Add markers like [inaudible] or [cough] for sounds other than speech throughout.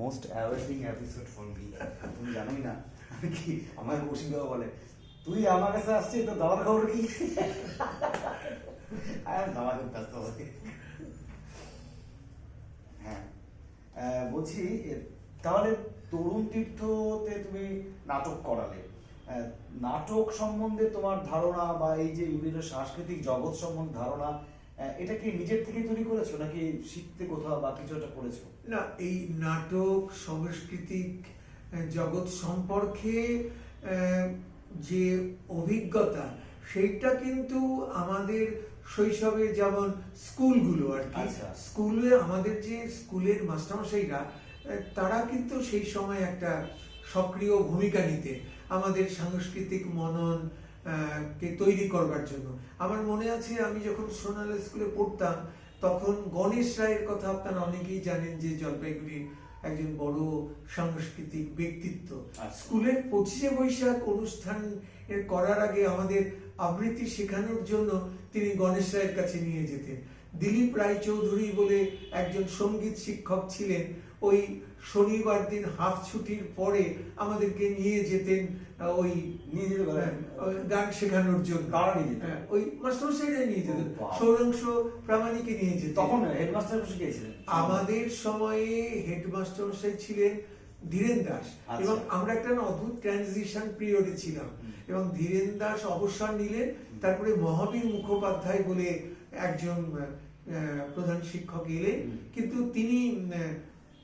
Most awaiting episode for me তুমি জানোই না। আমি কি আমার কৌশিক বাবা বলে? তুই আমার কাছে আসছিস তো দাবার খবর কি? আর দাবার খুব ব্যস্ত হ্যাঁ। বলছি তাহলে তরুণ তীর্থতে তুমি নাটক করালে। নাটক সম্বন্ধে তোমার ধারণা বা এই যে বিভিন্ন সাংস্কৃতিক জগৎ সম্বন্ধে ধারণা এটা কি নিজের থেকে তৈরি করেছ নাকি শিখতে কোথাও বা কিছু একটা করেছ না এই নাটক সাংস্কৃতিক জগৎ সম্পর্কে যে অভিজ্ঞতা সেইটা কিন্তু আমাদের শৈশবে যেমন স্কুলগুলো আর কি আচ্ছা। স্কুলে আমাদের যে স্কুলের মাস্টারমশাইরা তারা কিন্তু সেই সময় একটা সক্রিয় ভূমিকা নিতে আমাদের সাংস্কৃতিক মনন কে তৈরি করবার জন্য। আমার মনে আছে আমি যখন সোনালী স্কুলে পড়তাম তখন গণেশ রায়ের কথা আপনারা অনেকেই জানেন যে জলপাইগুড়ির একজন বড় সাংস্কৃতিক ব্যক্তিত্ব। আচ্ছা। স্কুলের পঁচিশে বৈশাখ অনুষ্ঠান এর করার আগে আমাদের আবৃত্তি শেখানোর জন্য তিনি গণেশ রায়ের কাছে নিয়ে যেতেন। দিলীপ রায়চৌধুরী বলে একজন সংগীত শিক্ষক ছিলেন ওই শনিবার দিন হাফ ছুটির পরে আমাদেরকে নিয়ে যেতেন ওই গান শেখানোর জন্য। কারা নিয়ে যেত? হ্যাঁ, ওই নিয়ে যেতেন। সৌরাংশ প্রামাণিকে নিয়ে যেতেন। তখন হেডমাস্টার গিয়েছিলেন আমাদের সময়ে হেডমাস্টার মশাই ছিলেন ধীরেন দাস। আচ্ছা। এবং আমরা একটা অদ্ভুত ট্রানজিশন পিরিয়ডে ছিলাম। এবং ধীরেন দাস অবসর নিলেন তারপরে মহাবীর মুখোপাধ্যায় বলে একজন প্রধান শিক্ষক এলেন। কিন্তু তিনি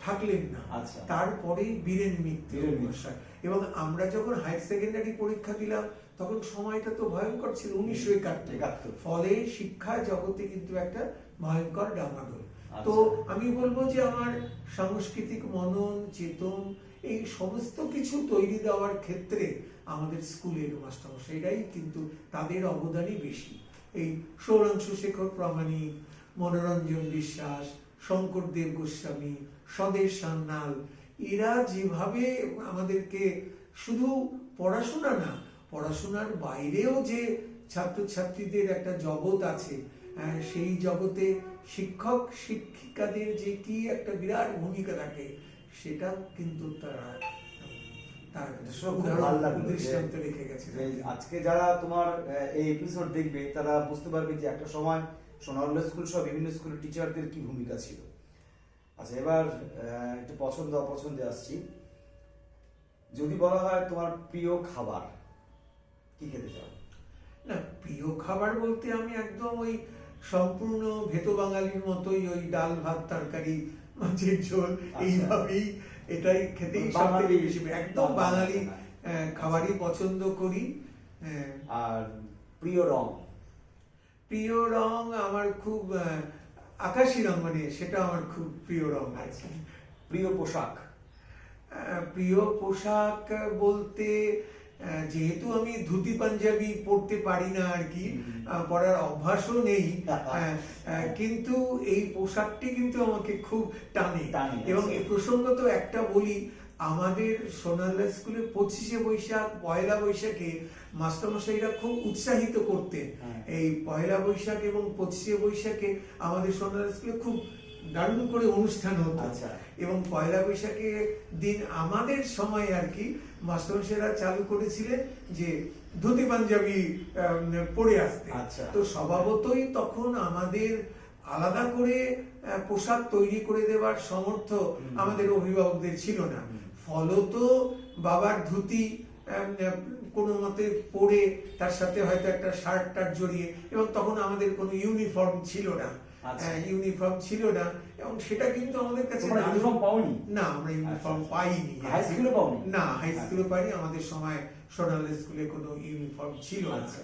থাকলেন না আচ্ছা। তারপরে বীরেন মিত্র মশাই এবং আমরা যখন হায়ার সেকেন্ডারি পরীক্ষা দিলাম তখন সময়টা তো ভয়ঙ্কর ছিল উনিশশো একাত্তর। ফলে শিক্ষা জগতে কিন্তু একটা ভয়ঙ্কর ডামাডোল আচ্ছা। তো আমি বলব যে আমার সাংস্কৃতিক মনন চেতন এই সমস্ত কিছু তৈরি দেওয়ার ক্ষেত্রে আমাদের স্কুলের মাস্টারমশাইরাই কিন্তু তাদের অবদানই বেশি এই সৌরাংশু শেখর প্রামাণিক মনোরঞ্জন বিশ্বাস শঙ্করদেব গোস্বামী স্বদেশ সান্যাল। এরা যেভাবে আমাদেরকে শুধু পড়াশোনা না পড়াশোনার বাইরেও যে ছাত্রছাত্রীদের একটা জগৎ আছে সেই জগতে শিক্ষক শিক্ষিকাদের যে কি একটা বিরাট ভূমিকা থাকে সেটা কিন্তু তারা আজকে যারা তোমার এই এপিসোড দেখবে তারা বুঝতে পারবে যে একটা সময় সোনারুল্লাহ স্কুল সহ বিভিন্ন স্কুলের টিচারদের কি ভূমিকা ছিল। আচ্ছা এবার একটু পছন্দ অপছন্দে আসছি। যদি বলা হয় তোমার প্রিয় খাবার কি খেতে চাও? না প্রিয় খাবার বলতে আমি একদম ওই সম্পূর্ণ ভেত বাঙালির মতোই ওই ডাল ভাত তরকারি মাছের ঝোল আচ্ছা। এইভাবেই এটাই খেতেই সব থেকে বেশি একদম বাঙালি খাবারই পছন্দ করি আহ, আর প্রিয় রং? প্রিয় রং আমার খুব আকাশি রং মানে সেটা আমার খুব প্রিয় রং আছে প্রিয় পোশাক। প্রিয় পোশাক বলতে যেহেতু আমি ধুতি পাঞ্জাবি পরতে পারি না আর কি পরার অভ্যাসও নেই [laughs] কিন্তু এই পোশাকটি কিন্তু আমাকে খুব টানে। এবং এ এই প্রসঙ্গত একটা বলি আমাদের সোনারলা স্কুলে পঁচিশে বৈশাখ পয়লা বৈশাখে মাস্টারমশাইরা খুব উৎসাহিত করতেন হ্যাঁ। এই পয়লা বৈশাখ এবং পঁচিশে বৈশাখে আমাদের সোনারলা স্কুলে খুব দারুণ করে অনুষ্ঠান হতো আচ্ছা। এবং পয়লা বৈশাখের দিন আমাদের সময় আর কি মাস্টারমশাইরা চালু করেছিলেন যে ধুতি পাঞ্জাবি পরে আসতে আচ্ছা। তো স্বভাবতই তখন আমাদের আলাদা করে পোশাক তৈরি করে দেওয়ার সমর্থ আমাদের অভিভাবকদের ছিল না। ফলত বাবার ধুতি কোনো মতে পরে তার সাথে হয়তো একটা শার্ট টার্ট জড়িয়ে এবং তখন আমাদের কোনো ইউনিফর্ম ছিল না আচ্ছা। ইউনিফর্ম ছিল না এবং সেটা কিন্তু আমাদের কাছে ইউনিফর্ম পাওনি না আমরা ইউনিফর্ম আচ্ছা। পাইনি হাই স্কুলে পাওনি? না হাই স্কুলে পাইনি আমাদের সময় সোনালী স্কুলে কোনো ইউনিফর্ম ছিল না আচ্ছা।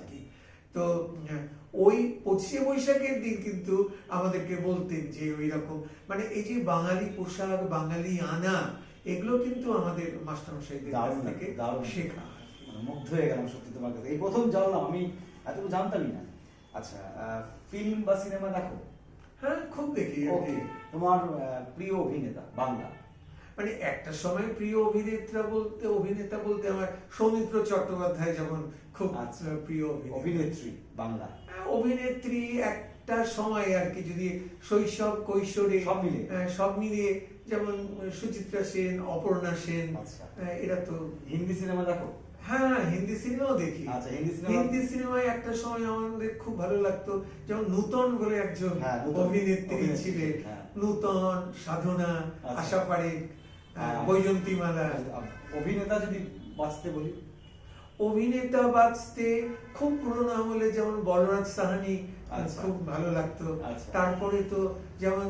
তো উম, ওই পঁচিশে বৈশাখের দিন কিন্তু আমাদেরকে বলতেন যে ওই রকম মানে এই যে বাঙালি পোশাক বাঙালি আনা এগুলো কিন্তু আমাদের মাস্টারমশাইদের কাছ থেকে শেখা। মানে মুগ্ধ হয়ে গেলাম সত্যি তোমার কাছে। এই প্রথম জানলাম আমি এতটুকু জানতামই না। আচ্ছা ফিল্ম বা সিনেমা দেখো? হ্যাঁ খুব দেখি ওকে তোমার প্রিয় অভিনেতা বাংলা। মানে একটা সময় প্রিয় অভিনেতা বলতে অভিনেতা বলতে আমার সৌমিত্র চট্টোপাধ্যায় যেমন খুব আচ্ছা। প্রিয় অভিনেত্রী। বাংলা। অভিনেত্রী এক একটা সময় আর কি যদি শৈশব কৈশোরে সব মিলে। সব মিলিয়ে যেমন সুচিত্রা সেন অপর্ণা সেন আচ্ছা। এরা তো হিন্দি সিনেমা দেখো হ্যাঁ হিন্দি সিনেমাও দেখি আচ্ছা, হিন্দি সিনেমা- হিন্দি সিনেমায় একটা সময় আমাদের খুব ভালো লাগতো যেমন নূতন বলে একজন হ্যাঁ, অভিনেত্রী, ছিলেন হ্যাঁ। নূতন সাধনা আচ্ছা। আশা পারেখ হ্যাঁ। বৈজন্তীমালা অভিনেতা যদি বাঁচতে বলি অভিনেতা বাঁচতে খুব পুরোনো আমলে যেমন বলরাজ সাহানি আচ্ছা। খুব ভালো লাগতো। আচ্ছা। তারপরে তো যেমন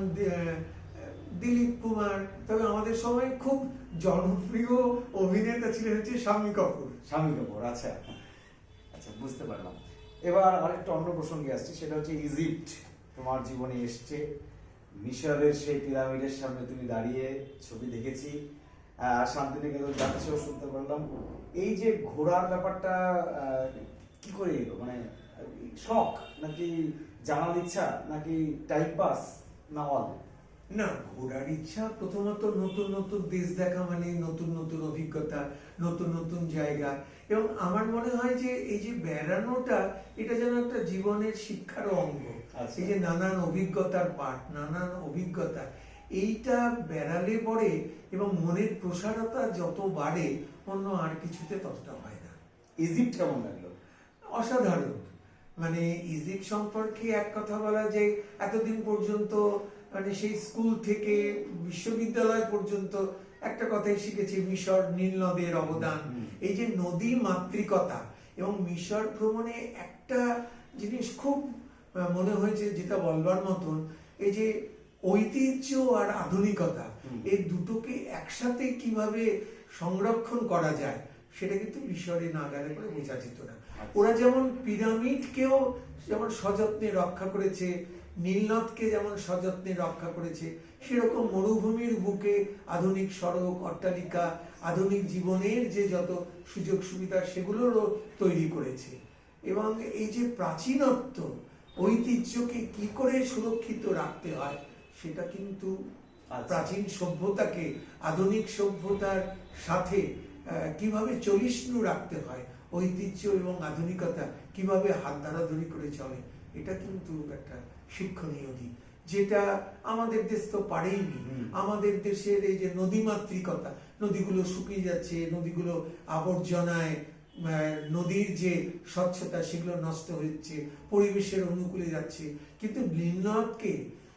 দিলীপ কুমার তবে আমাদের সময় খুব জনপ্রিয় অভিনেতা ছিলেন হচ্ছে স্বামী কাপুর। স্বামী কাপুর আচ্ছা। আচ্ছা বুঝতে পারলাম। এবার আরেকটা অন্য প্রসঙ্গে আসছি সেটা হচ্ছে ইজিপ্ট। তোমার জীবনে এসছে মিশরের সেই পিরামিডের সামনে তুমি দাঁড়িয়ে ছবি দেখেছি। শান্তিনিকেতন যাচ্ছ শুনতে পারলাম। এই যে ঘোরার ব্যাপারটা কি করে এলো? মানে শখ নাকি জানার ইচ্ছা নাকি টাইম পাস না অল না ঘোরার ইচ্ছা প্রথমত নতুন নতুন দেশ দেখা মানে নতুন নতুন অভিজ্ঞতা নতুন নতুন জায়গা। এবং আমার মনে হয় যে এই যে বেড়ানোটা এটা যেন একটা জীবনের শিক্ষার অঙ্গ। আচ্ছা। এই যে নানান অভিজ্ঞতার পাঠ নানান অভিজ্ঞতা এইটা বেড়ালে পরে এবং মনের প্রসারতা যত বাড়ে অন্য আর কিছুতে ততটা হয় না। ইজিপ্ট কেমন লাগল? অসাধারণ। মানে ইজিপ্ট সম্পর্কে এক কথা বলা যে এতদিন পর্যন্ত মানে সেই স্কুল থেকে বিশ্ববিদ্যালয় পর্যন্ত একটা কথাই শিখেছি মিশর নীল নদের অবদান। এই যে নদী মাতৃকতা এবং মিশর ভ্রমণে একটা জিনিস খুব মনে হয়েছে যেটা বলবার মতন এই যে ঐতিহ্য আর আধুনিকতা এই দুটোকে একসাথে কীভাবে সংরক্ষণ করা যায় সেটা কিন্তু মিশরে না গেলে পরে বোঝা যেত না ওরা যেমন পিরামিডকেও যেমন সযত্নে রক্ষা করেছে নীলনদকে যেমন সযত্নে রক্ষা করেছে সেরকম মরুভূমির বুকে আধুনিক সড়ক অট্টালিকা আধুনিক জীবনের যে যত সুযোগ সুবিধা সেগুলোরও তৈরি করেছে। এবং এই যে প্রাচীনত্ব ঐতিহ্যকে কি করে সুরক্ষিত রাখতে হয় সেটা কিন্তু আচ্ছা। প্রাচীন সভ্যতাকে আধুনিক সভ্যতার সাথে কীভাবে চলিষ্ণু রাখতে হয় ঐতিহ্য এবং আধুনিকতা কীভাবে হাত ধরাধরি করে চলে এটা কিন্তু একটা শিক্ষণীয় দিক। যেটা আমাদের দেশ তো পারেইনি। আমাদের দেশের এই যে নদীমাতৃকতা নদীগুলো শুকিয়ে যাচ্ছে নদীগুলো আবর্জনায় নদীর যে স্বচ্ছতা সেগুলো নষ্ট হচ্ছে পরিবেশের অনুকূলে যাচ্ছে। কিন্তু নীলনদকে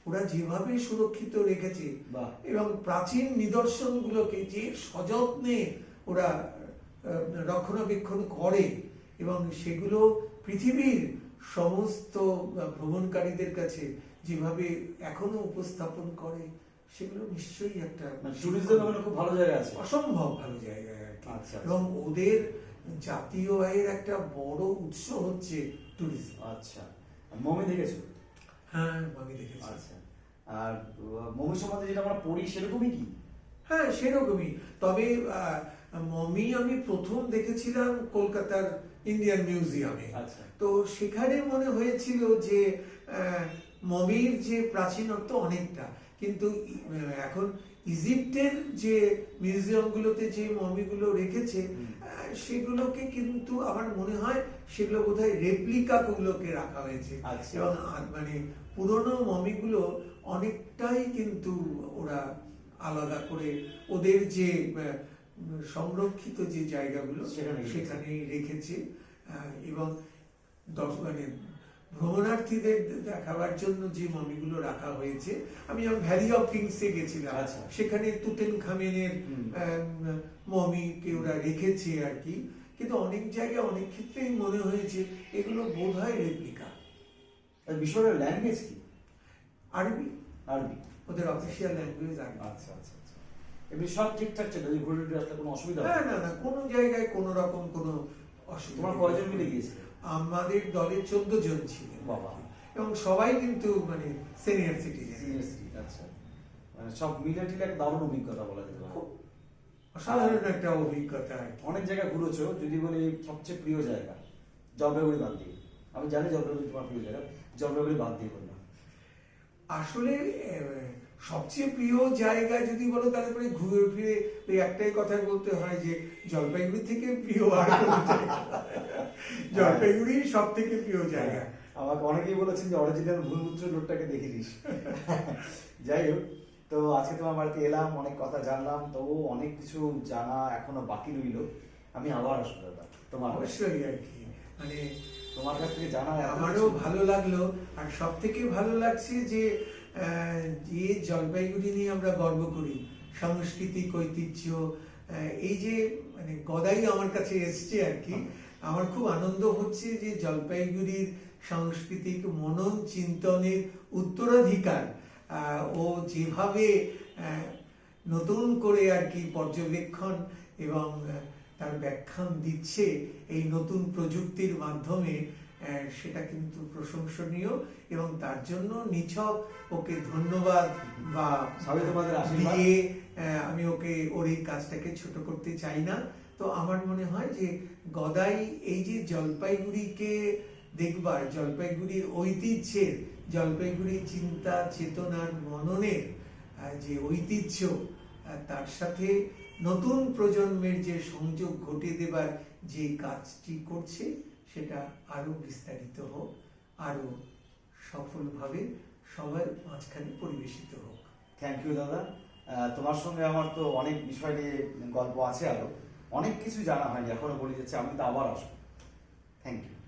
ওরা যেভাবে সুরক্ষিত রেখেছে। এবং প্রাচীন নিদর্শনগুলোকে যে সযত্নে ওরা রক্ষণাবেক্ষণ করে এবং সেগুলো পৃথিবীর সমস্ত ভ্রমণকারীদের কাছে যেভাবে এখনও উপস্থাপন করে সেগুলো নিশ্চয়ই একটা ট্যুরিজম খুব ভালো জায়গা আছে। অসম্ভব ভালো কি। আচ্ছা, আচ্ছা। এবং ওদের জাতীয় আয়ের একটা বড় উৎস হচ্ছে ট্যুরিজম আচ্ছা। মমি দেখেছ? হ্যাঁ আমি দেখেছি। আচ্ছা। আর মমি সম্বন্ধে যেটা আমরা পড়ি সেরকমই কি? হ্যাঁ সেরকমই। তবে মমি আমি প্রথম দেখেছিলাম কলকাতার ইন্ডিয়ান মিউজিয়ামে। আচ্ছা। তো সেখানে মনে হয়েছিল যে আহ, মমির যে প্রাচীনত্ব অনেকটা। কিন্তু এখন ইজিপ্টের যে মিউজিয়ামগুলোতে যে মমিগুলো রেখেছে সেগুলোকে কিন্তু আমার মনে হয় সেগুলো বোধহয় রেপ্লিকা গুলোকে রাখা হয়েছে আচ্ছা। এবং মানে পুরনো মমিগুলো অনেকটাই কিন্তু ওরা আলাদা করে ওদের যে সংরক্ষিত যে জায়গাগুলো সেখানে রেখেছে। সেখানে রেখেছে এবং দশ- মানে ভ্রমণার্থীদের দেখাবার জন্য যে মমিগুলো রাখা হয়েছে আমি যেমন ভ্যালি অফ কিংসে গেছিলাম আচ্ছা। সেখানে তুতেন খামেনের। মমিকে ওরা রেখেছে আর কি কিন্তু অনেক জায়গায় অনেক ক্ষেত্রেই মনে হয়েছে এগুলো বোধ হয় রেপ্লিকা মিশরের ল্যাঙ্গুয়েজ কি আরবি আরবি ওদের অফিসিয়াল ল্যাঙ্গুয়েজ আরবি আচ্ছা আচ্ছা আচ্ছা এমনি সব ঠিকঠাক ছিল যদি ঘুরে টুরে আসলে কোনো অসুবিধা না না না কোনো জায়গায় কোনো রকম কোনো অসুবিধা তোমার। কয়জন মিলে গিয়েছিলে? আমাদের দলে চোদ্দ জন ছিলেন বাবা। এবং সবাই কিন্তু মানে সিনিয়র সিটিজেন Seriously, আচ্ছা। মানে সব মিলে টিলে একটা দারুণ অভিজ্ঞতা বলা যেতে পারে। অসাধারণ একটা অভিজ্ঞতা। অনেক জায়গা ঘুরেছো যদি বলি সবচেয়ে প্রিয় জায়গা জলপাইগুড়ি বাদ দিয়ে। আমি জানি জলপাইগুড়ি তোমার প্রিয় জায়গা জলপাইগুড়ি বাদ দিয়ে বললাম। আসলে সবচেয়ে প্রিয় জায়গা যদি বলো তাহলে পরে ঘুরে ফিরে ওই একটাই কথা বলতে হয় যে জলপাইগুড়ি থেকে প্রিয় আর। জলপাইগুড়ি সব থেকে প্রিয় জায়গা। আমাকে অনেকেই বলেছেন যে অরিজিনাল ভুলপুত্র লোকটাকে দেখে নিস যাই হোক তো আজকে তোমার বাড়িতে এলাম অনেক কথা জানলাম তবু অনেক কিছু জানা এখনও বাকি রইল। আমি আবার আসব দাদা তোমার অবশ্যই আর কি। মানে তোমার কাছ থেকে জানা আমারও ভালো লাগল আর সব থেকে ভালো লাগছে যে যে জলপাইগুড়ি নিয়ে আমরা গর্ব করি, সাংস্কৃতিক ঐতিহ্য এই যে মানে গদাই আমার কাছে এসছে আর কি, আমার খুব আনন্দ হচ্ছে যে জলপাইগুড়ির সাংস্কৃতিক মনন চিন্তনের উত্তরাধিকার ও যেভাবে নতুন করে আর কি পর্যবেক্ষণ এবং তার ব্যাখ্যান দিচ্ছে এই নতুন প্রযুক্তির মাধ্যমে সেটা কিন্তু প্রশংসনীয় এবং তার জন্য নিছক ওকে ধন্যবাদ বা। দিয়ে আমি ওকে ওর এই কাজটাকে ছোট করতে চাই না তো আমার মনে হয় যে গদাই এই যে জলপাইগুড়িকে দেখবার জলপাইগুড়ির ঐতিহ্যের জলপাইগুড়ির চিন্তা চেতনার মননের যে ঐতিহ্য তার সাথে নতুন প্রজন্মের যে সংযোগ ঘটে দেবার যে কাজটি করছে সেটা আরও বিস্তারিত হোক আরও সফলভাবে সবার মাঝখানে পরিবেশিত হোক। থ্যাংক ইউ দাদা। তোমার সঙ্গে আমার তো অনেক বিষয় নিয়ে গল্প আছে আরও অনেক কিছু জানা হয়নি, এখনও বলে যাচ্ছে আমি তো আবার আসব। Thank you